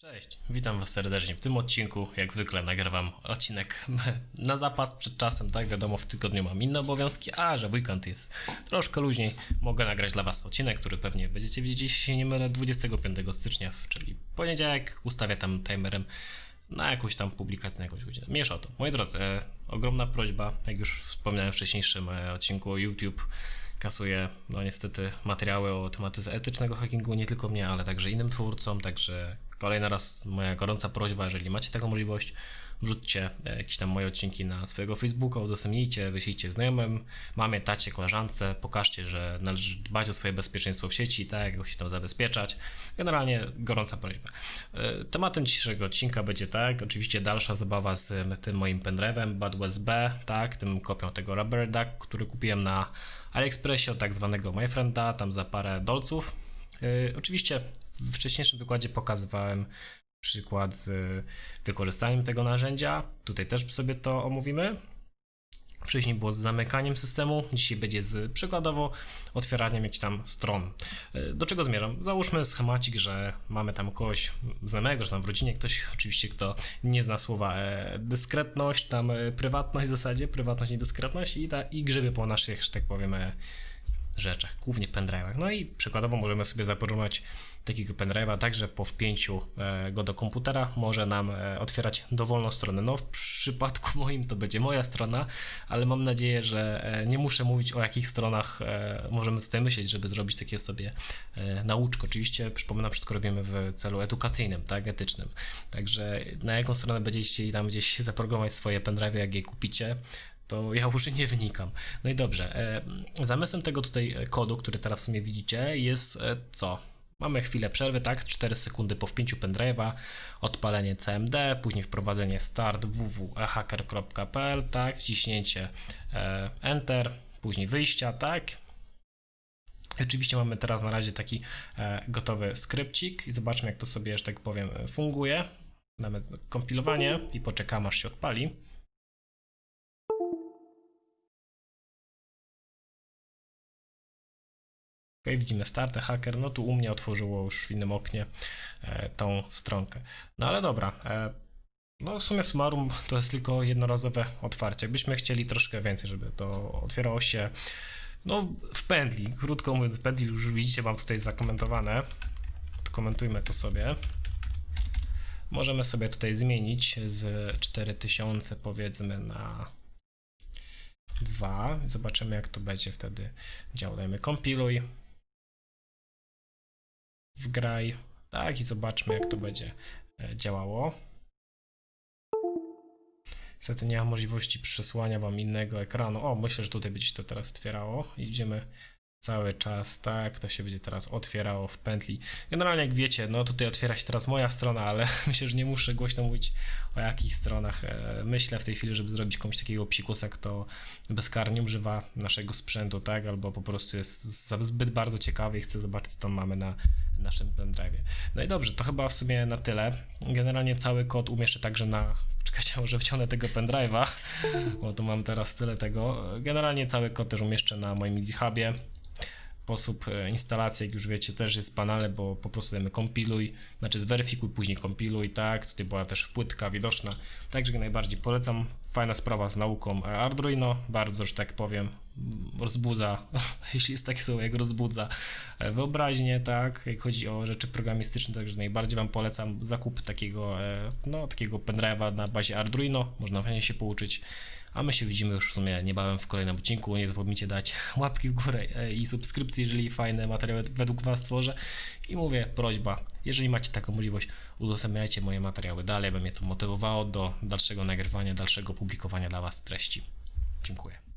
Cześć, witam Was serdecznie. W tym odcinku, jak zwykle, nagrywam odcinek na zapas przed czasem, tak? Wiadomo, w tygodniu mam inne obowiązki, a że weekend jest troszkę luźniej, mogę nagrać dla Was odcinek, który pewnie będziecie widzieć, jeśli się nie mylę, 25 stycznia, czyli poniedziałek. Ustawię tam timerem na jakąś tam publikację, na jakąś godzinę. Mniejsza o to. Moi drodzy, e, ogromna prośba, jak już wspomniałem w wcześniejszym e, odcinku, YouTube kasuje, no niestety, materiały o tematyce etycznego hackingu nie tylko mnie, ale także innym twórcom, także kolejny raz moja gorąca prośba, jeżeli macie taką możliwość, wrzućcie e, jakieś tam moje odcinki na swojego Facebooka, udostępnijcie, wyślijcie znajomym, mamie, tacie, koleżance, pokażcie, że należy dbać o swoje bezpieczeństwo w sieci, tak, jak się tam zabezpieczać. Generalnie gorąca prośba. E, Tematem dzisiejszego odcinka będzie tak, oczywiście dalsza zabawa z tym moim pendrive'em Bad USB, tak, tym kopią tego Rubber Duck, który kupiłem na AliExpressie od tak zwanego MyFrienda, tam za parę dolców. Yy, oczywiście w wcześniejszym wykładzie pokazywałem przykład z wykorzystaniem tego narzędzia. Tutaj też sobie to omówimy. Wcześniej było z zamykaniem systemu, dzisiaj będzie z przykładowo otwieraniem jakichś tam stron. Yy, Do czego zmierzam? Załóżmy schemacik, że mamy tam kogoś znajomego, że tam w rodzinie ktoś, oczywiście kto nie zna słowa e, dyskretność, tam e, prywatność w zasadzie, prywatność i dyskretność i, ta, i grzebie po naszych, że tak powiem, e, rzeczach, głównie pendrive'ach. No i przykładowo możemy sobie zaprogramować takiego pendrive'a tak, że po wpięciu e, go do komputera może nam e, otwierać dowolną stronę. No w przypadku moim to będzie moja strona, ale mam nadzieję, że e, nie muszę mówić o jakich stronach możemy tutaj myśleć, żeby zrobić takie sobie nauczko. Oczywiście przypominam, wszystko robimy w celu edukacyjnym, tak, etycznym. Także na jaką stronę będziecie tam gdzieś zaprogramować swoje pendrive'y, jak je kupicie, to ja już nie wynikam. No i dobrze, e, zamysłem tego tutaj e, kodu, który teraz w sumie widzicie, jest e, co? Mamy chwilę przerwy, tak? 4 sekundy po wpięciu pendrive'a, odpalenie CMD, później wprowadzenie start www.hacker.pl, tak? Wciśnięcie Enter, później wyjścia, tak? Oczywiście mamy teraz na razie taki gotowy skrypcik i zobaczmy jak to sobie, że tak powiem, funguje. Damy kompilowanie i poczekamy aż się odpali. Ok, widzimy startę hacker, no tu u mnie otworzyło już w innym oknie e, tą stronkę. No ale dobra, e, no w sumie summarum to jest tylko jednorazowe otwarcie. Jakbyśmy chcieli troszkę więcej, żeby to otwierało się no w pętli, krótko mówiąc w pętli, już widzicie mam tutaj zakomentowane. Komentujmy to sobie. Możemy sobie tutaj zmienić z 4000 powiedzmy na 2. Zobaczymy jak to będzie wtedy działo. Kompiluj. Wgraj. Tak i zobaczmy jak to będzie e, działało. Niestety nie mam możliwości przesłania wam innego ekranu. O, myślę, że tutaj będzie się to teraz otwierało. Idziemy cały czas, tak, to się będzie teraz otwierało w pętli. Generalnie jak wiecie, no tutaj otwiera się teraz moja strona, ale myślę, że nie muszę głośno mówić o jakich stronach e, myślę w tej chwili, żeby zrobić komuś takiego psikusa, kto bezkarnie używa naszego sprzętu, tak, albo po prostu jest zbyt bardzo ciekawy i chce zobaczyć, co tam mamy na naszym pendrive'ie. No i dobrze, to chyba w sumie na tyle. Generalnie cały kod umieszczę także na Czekajcie, może wciągnę tego pendrive'a, bo tu mam teraz tyle tego. Generalnie cały kod też umieszczę na moim GitHubie. Sposób e, instalacji, jak już wiecie, też jest banalny, bo po prostu dajemy kompiluj, znaczy zweryfikuj, później kompiluj, tak, tutaj była też płytka widoczna, także najbardziej polecam, fajna sprawa z nauką e, Arduino, bardzo, że tak powiem, rozbudza, jeśli jest takie słowo jak rozbudza e, wyobraźnię, tak, jak chodzi o rzeczy programistyczne, także najbardziej Wam polecam zakup takiego, no, takiego pendrive'a na bazie Arduino, można fajnie się pouczyć, a my się widzimy już w sumie niebawem w kolejnym odcinku. Nie zapomnijcie dać łapki w górę e, i subskrypcji, jeżeli fajne materiały według Was tworzę. I mówię, prośba, jeżeli macie taką możliwość, udostępniajcie moje materiały dalej, by mnie to motywowało do dalszego nagrywania, dalszego publikowania dla Was treści. Dziękuję.